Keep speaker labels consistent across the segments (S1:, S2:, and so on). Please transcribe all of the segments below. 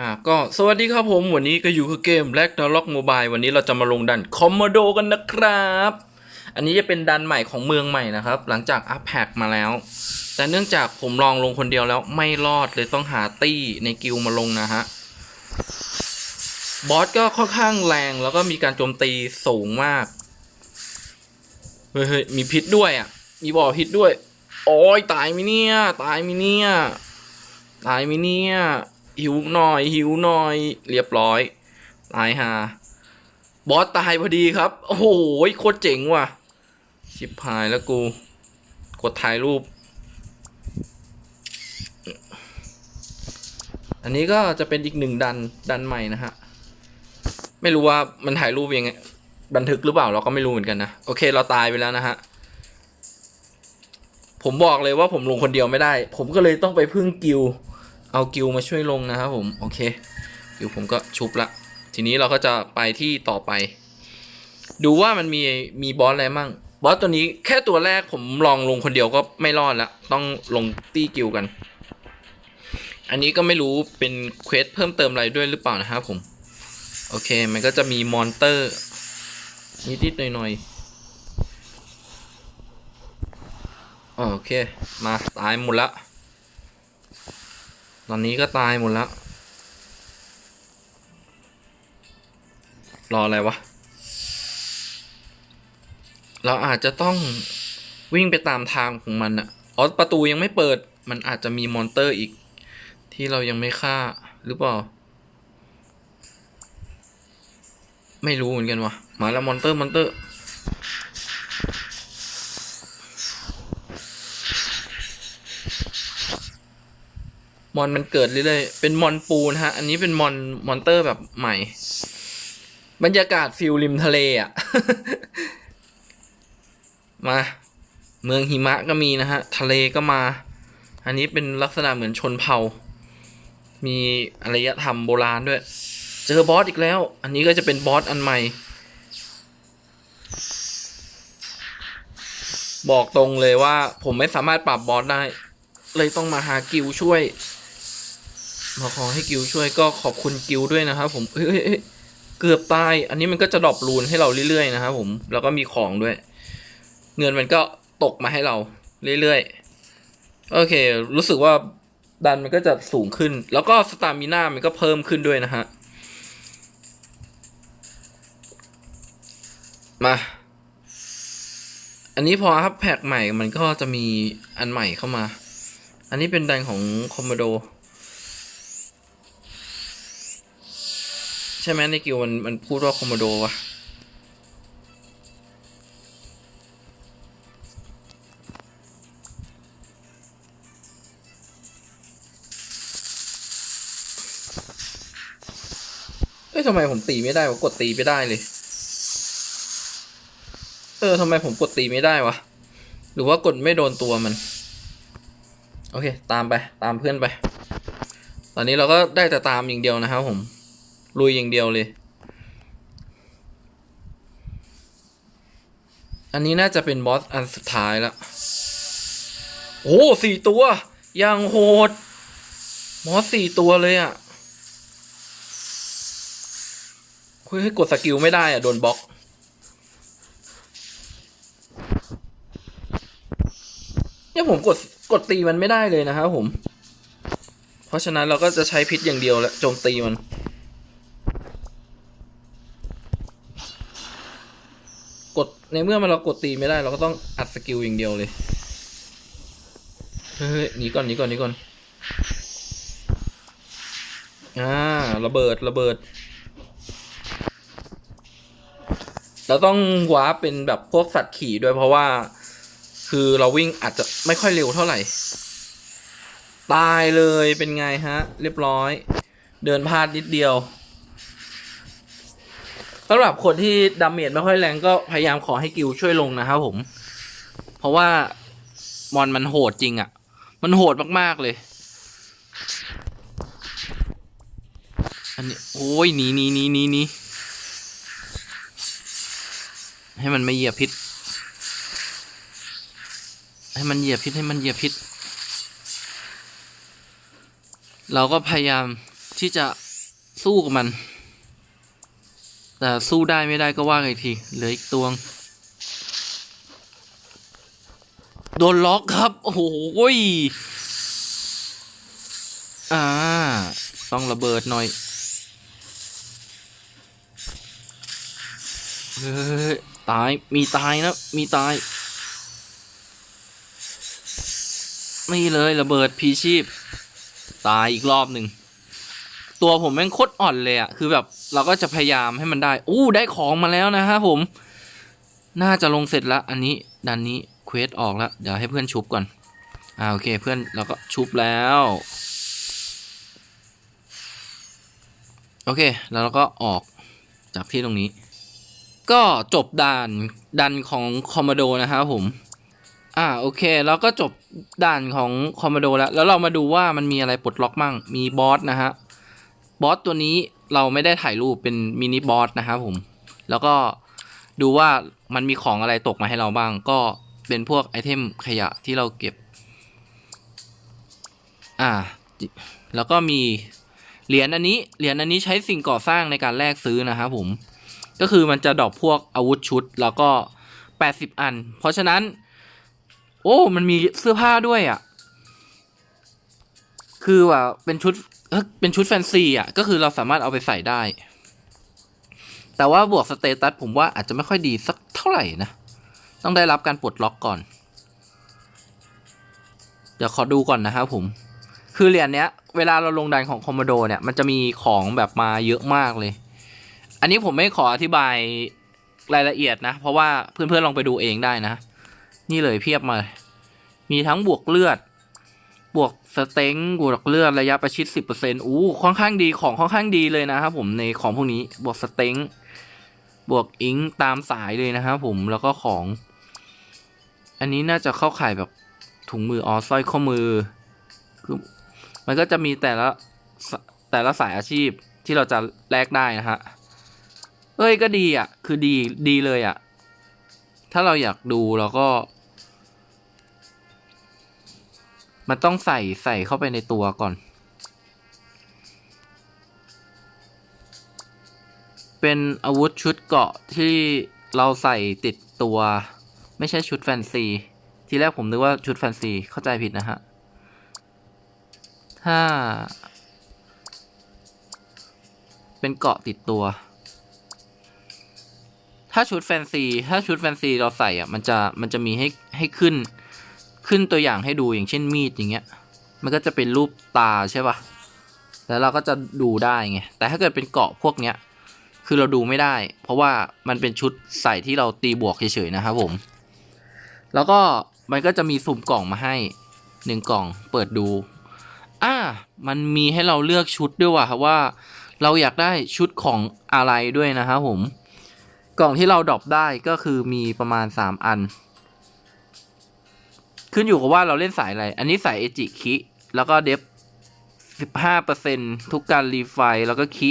S1: อ่าก็สวัสดีครับผมวันนี้ก็อยู่กับเกม Black n o r o c Mobile วันนี้เราจะมาลงดันคอมโมโดกันนะครับ อันนี้จะเป็นดันใหม่ของเมืองใหม่นะครับ หลังจากอัพแพกมาแล้ว แต่เนื่องจากผมลองลงคนเดียวแล้วไม่รอดเลยต้องหาตี้ในกิลมาลงนะฮะ บอสก็ค่อนข้างแรงแล้วก็มีการโจมตีสูงมาก เฮ้ยเฮ้ยมีพิษด้วยอะ มีบ่อพิษด้วย โอ้ยตายมิเนี่ย ตายมิเนี่ย ตายมิเนี่ย หิวหน่อย หิวหน่อย เรียบร้อยตายฮาบอสตายพอดีครับ โอ้โหโคตรเจ๋งว่ะชิบหายแล้วกู กดถ่ายรูป อันนี้ก็จะเป็นอีกหนึ่งดันดันใหม่นะฮะ ไม่รู้ว่ามันถ่ายรูปยังไง บันทึกหรือเปล่าเราก็ไม่รู้เหมือนกันนะ โอเคเราตายไปแล้วนะฮะ ผมบอกเลยว่าผมลงคนเดียวไม่ได้ ผมก็เลยต้องไปพึ่งกิล เอากิลมาช่วยลงนะครับผมโอเคกิลผมก็ชุบละ ทีนี้เราก็จะไปที่ต่อไป ดูว่ามันมีมีบอสอะไรมั่งบอสตัวนี้แค่ตัวแรกผมลองลงคนเดียวก็ไม่รอดละต้องลงตี้กิลกัน อันนี้ก็ไม่รู้เป็นเควสเพิ่มเติมอะไรด้วยหรือเปล่านะครับผม โอเคมันก็จะมีมอนเตอร์นิดๆหน่อยๆโอเค มาตายหมดละ ตอนนี้ก็ตายหมดแล้ว รออะไรวะ เราอาจจะต้องวิ่งไปตามทางของมันอะอ๋อประตูยังไม่เปิด มันอาจจะมีมอนเตอร์อีก ที่เรายังไม่ฆ่าหรือเปล่า ไม่รู้เหมือนกันวะมาแล้วมอนเตอร์มอนเตอร์ อนมันเกิดเรื่อยๆ เป็นมอนปูนะฮะ อันนี้เป็นมอนมอนเตอร์แบบใหม่ บรรยากาศฟิลริมทะเลอะ่ะ มา เมืองหิมะก็มีนะฮะ ทะเลก็มา อันนี้เป็นลักษณะเหมือนชนเผ่า มีอารยธรรมโบราณด้วย เจอบอสอีกแล้ว อันนี้ก็จะเป็นบอสอันใหม่ บอกตรงเลยว่าผมไม่สามารถปรับบอสได้เลยต้องมาหากิวช่วย มาขอให้กิวช่วยก็ขอบคุณกิวด้วยนะครับผมเอ้ยเกือบตาย อันนี้มันก็จะดรอปรูนให้เราเรื่อยๆนะครับผม แล้วก็มีของด้วย เงินมันก็ตกมาให้เราเรื่อยๆ โอเค รู้สึกว่าดันมันก็จะสูงขึ้น แล้วก็สตามิน่ามันก็เพิ่มขึ้นด้วยนะฮะ มา อันนี้พออัพแพ็กใหม่มันก็จะมีอันใหม่เข้ามา อันนี้เป็นดันของคอมโมโด ใช่ไหมในกิวมันมันพูดว่าคอมโมโดวะเอ้ยทำไมผมตีไม่ได้วะกดตีไม่ได้เลย เออทำไมผมกดตีไม่ได้วะ หรือว่ากดไม่โดนตัวมัน โอเค ตามไปตามเพื่อนไป ตอนนี้เราก็ได้แต่ตามอย่างเดียวนะครับผม ลุยอย่างเดียวเลย อันนี้น่าจะเป็นบอสอันสุดท้ายละ โอ้สี่ตัวอย่างโหดบอสสี่ตัวเลยอะ่ะคุยให้กดสกิลไม่ได้อะ่ะ โดนบล็อก เนี่ยผมกดกดตีมันไม่ได้เลยนะครับผม เพราะฉะนั้นเราก็จะใช้พิษอย่างเดียวและโจมตีมัน ดในเมื่อมันเรากดตีไม่ได้ เราก็ต้องอัดสกิลอย่างเดียวเลยเฮ้ยหนีก่อนหนีก่อนหนีก่อนอ่าระเบิดระเบิด เราต้องวาร์ปเป็นแบบพวกสัตว์ขี่ด้วยเพราะว่า คือเราวิ่งอาจจะไม่ค่อยเร็วเท่าไหร่ ตายเลยเป็นไงฮะ เรียบร้อย เดินพลาดนิดเดียว สำหรับคนที่ดาเมจไม่ค่อยแรงก็พยายามขอให้กิวช่วยลงนะครับผม เพราะว่ามอนมันโหดจริงอะ่ะ มันโหดมากๆเลย อันนี้ โอ้ยหนีหนีหนีหนีหนีให้มันไม่เหยียบพิษ ให้มันเหยียบพิษให้มันเหยียบพิษ เราก็พยายามที่จะสู้กับมัน แต่สู้ได้ไม่ได้ก็ว่าไงทีเหลืออีกตัวงโดนล็อกครับ โอ้โหยอ่า ต้องระเบิดหน่อย เฮ้ย ตาย มีตายนะ มีตาย นี่เลยระเบิดพีชีพ ตายอีกรอบหนึ่ง ตัวผมแม่งโคตรอ่อนเลยอะคือแบบเราก็จะพยายามให้มันได้ อู้ได้ของมาแล้วนะฮะผม น่าจะลงเสร็จล้วอันนี้ดันนี้เควสออกแล้วเดี๋ยวให้เพื่อนชุบก่อน อ่าโอเคเพื่อนเราก็ชุบแล้ว โอเค แล้วเราก็ออกจากที่ตรงนี้ ก็จบด่านดันของคอมโมโดนะครับผม อ่าโอเคแล้วก็จบด่านของคอมโมโดแล้ว แล้วเรามาดูว่ามันมีอะไรปลดล็อกมั่ง มีบอสนะฮะ บอสตัวนี้เราไม่ได้ถ่ายรูปเป็นมินิบอสนะครับผม แล้วก็ดูว่ามันมีของอะไรตกมาให้เราบ้าง ก็เป็นพวกไอเทมขยะที่เราเก็บ อ่า แล้วก็มีเหรียญอันนี้ เหรียญอันนี้ใช้สิ่งก่อสร้างในการแลกซื้อนะครับผม ก็คือมันจะดรอปพวกอาวุธชุด แล้วก็ 80 อัน เพราะฉะนั้น โอ้ มันมีเสื้อผ้าด้วยอะ่ะ คือว่าเป็นชุด เอ้ยเป็นชุดแฟนซีอะ ก็คือเราสามารถเอาไปใส่ได้ แต่ว่าบวกสเตตัสผมว่าอาจจะไม่ค่อยดีสักเท่าไหร่นะ ต้องได้รับการปลดล็อกก่อน เดี๋ยวขอดูก่อนนะครับผม คือเหรียญเนี้ย เวลาเราลงดันของคอมโมโดเนี่ย มันจะมีของแบบมาเยอะมากเลย อันนี้ผมไม่ขออธิบายรายละเอียดนะ เพราะว่าเพื่อนๆลองไปดูเองได้นะ นี่เลยเพียบมา มีทั้งบวกเลือด บวกสเต็งบวกเลือดระยะประชิดสิบเปอร์เซ็นต์อู้ค่อนข้างดีของค่อนข้างดีเลยนะครับผมในของพวกนี้บวกสเต็งบวกอิงตามสายเลยนะครับผมแล้วก็ของ อันนี้น่าจะเข้าข่ายแบบถุงมืออ๋อสร้อยข้อมือคือมันก็จะมีแต่ละแต่ละสายอาชีพที่เราจะแลกได้นะฮะเอ้ยก็ดีอะ คือดีดีเลยอะ ถ้าเราอยากดูเราก็ มันต้องใส่ใส่เข้าไปในตัวก่อน เป็นอาวุธชุดเกาะที่เราใส่ติดตัว ไม่ใช่ชุดแฟนซี ทีแรกผมนึกว่าชุดแฟนซีเข้าใจผิดนะฮะ ถ้า เป็นเกาะติดตัว ถ้าชุดแฟนซี ถ้าชุดแฟนซีเราใส่อะ มันจะมันจะมีให้ให้ขึ้น ขึ้นตัวอย่างให้ดูอย่างเช่นมีดอย่างเงี้ย มันก็จะเป็นรูปตาใช่ปะแล้วเราก็จะดูได้ไง แต่ถ้าเกิดเป็นเกาะพวกเนี้ย คือเราดูไม่ได้ เพราะว่ามันเป็นชุดใส่ที่เราตีบวกเฉยๆนะครับผม แล้วก็มันก็จะมีสุ่มกล่องมาให้หนึ่งกล่องเปิดดู อ่า มันมีให้เราเลือกชุดด้วยว่ะครับว่า เราอยากได้ชุดของอะไรด้วยนะครับผม กล่องที่เราดรอปได้ก็คือมีประมาณ 3 อัน ขึ้นอยู่กับว่าเราเล่นสายอะไร อันนี้สายเอจิคิ แล้วก็เดฟสิบห้าเปอร์เซ็นทุกการรีไฟแล้วก็คิ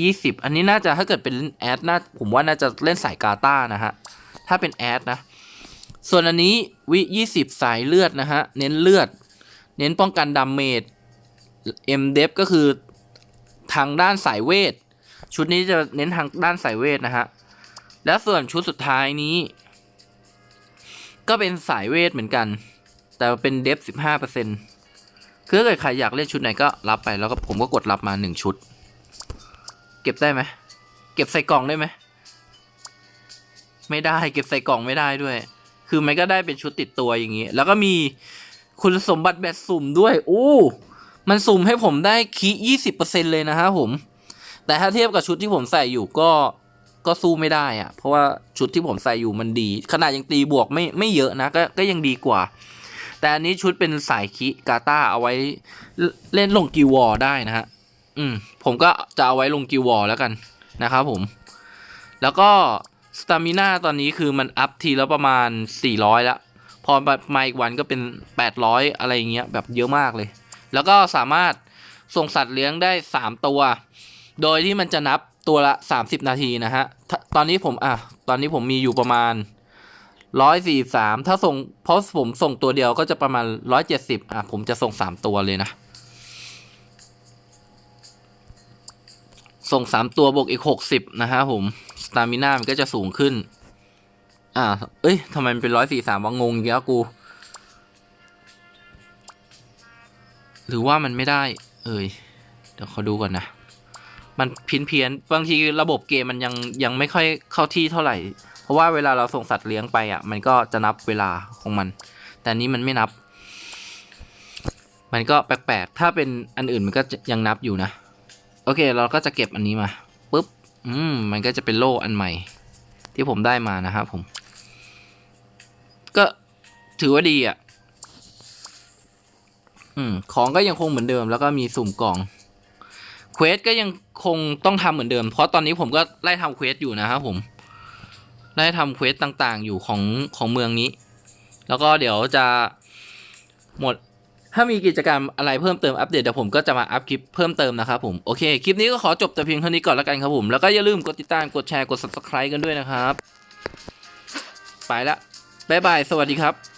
S1: ยี่สิบอันนี้น่าจะถ้าเกิดเป็นแอดน่าผมว่าน่าจะเล่นสายกาตานะฮะ ถ้าเป็นแอดนะ ส่วนอันนี้วิยี่สิบสายเลือดนะฮะ เน้นเลือด เน้นป้องกันดาเมจเอ็มเดฟก็คือทางด้านสายเวท ชุดนี้จะเน้นทางด้านสายเวทนะฮะ แล้วส่วนชุดสุดท้ายนี้ ก็เป็นสายเวทเหมือนกัน แต่เป็นเดฟสิบห้าเปอร์เซ็นต์คือถ้าเกิดใครอยากเล่นชุดไหนก็รับไปแล้วก็ผมก็กดรับมาหนึ่งชุด เก็บได้ไหมเก็บใส่กล่องได้ไหมไม่ได้เก็บใส่กล่องไม่ได้ด้วย คือมันก็ได้เป็นชุดติดตัวอย่างนี้ แล้วก็มีคุณสมบัติแบบสุ่มด้วยโอ้มันสุ่มให้ผมได้คียี่สิบเปอร์เซ็นเลยนะฮะผม แต่ถ้าเทียบกับชุดที่ผมใส่อยู่ก็ ก็สู้ไม่ได้อะเพราะว่าชุดที่ผมใส่อยู่มันดี ขนาดยังตีบวกไม่ไม่เยอะนะก็ก็ยังดีกว่า แต่อันนี้ชุดเป็นสายคิกาตาเอาไว้เล่นลงกิววอร์ได้นะฮะอืมผมก็จะเอาไว้ลงกิววอร์แล้วกันนะครับผม แล้วก็สตามิน่าตอนนี้คือมันอัพทีแล้วประมาณ 400 แล้ว พอมาอีกวันก็เป็น 800 อะไรเงี้ยแบบเยอะมากเลย แล้วก็สามารถส่งสัตว์เลี้ยงได้ 3 ตัว โดยที่มันจะนับ ตัวละ 30 นาทีนะฮะ ตอนนี้ผมอะ ตอนนี้ผมมีอยู่ประมาณ 143 ถ้าส่งเพราะผมส่งตัวเดียวก็จะประมาณ 170 อะ ผมจะส่ง 3 ตัวเลยนะ ส่งสามตัวบวกอีกหกสิบนะฮะผม สตามิน่ามันก็จะสูงขึ้น อ่า เอ้ยทำไมมันเป็นร้อยสี่สามวะงงอีกแล้วกู หรือว่ามันไม่ได้ เอ้ย เดี๋ยวขอดูก่อนนะ มันเพี้ยนเพียนบางทีระบบเกมมันยังยังไม่ค่อยเข้าที่เท่าไหร่ เพราะว่าเวลาเราส่งสัตว์เลี้ยงไปอะ มันก็จะนับเวลาของมัน แต่นี้มันไม่นับ มันก็แปลกๆถ้าเป็นอันอื่นมันก็ยังนับอยู่นะ โอเค เราก็จะเก็บอันนี้มาปุ๊บอืมมันก็จะเป็นโล่อันใหม่ ที่ผมได้มานะครับผม ก็ถือว่าดีอะ อืม ของก็ยังคงเหมือนเดิม แล้วก็มีสุ่มกล่อง เควสก็ยังคงต้องทำเหมือนเดิม เพราะตอนนี้ผมก็ไล่ทำเควสอยู่นะครับผมไล่ทำเควสต่างๆ อยู่ของของเมืองนี้ แล้วก็เดี๋ยวจะหมดถ้ามีกิจกรรมอะไรเพิ่มเติมอัปเดตเดี๋ยวผมก็จะมาอัพคลิปเพิ่มเติมนะครับผมโอเคคลิปนี้ก็ขอจบแต่เพียงเท่านี้ก่อนแล้วกันครับผม แล้วก็อย่าลืมกดติดตามกดแชร์กด subscribe กันด้วยนะครับ ไปละบ๊ายบาย สวัสดีครับ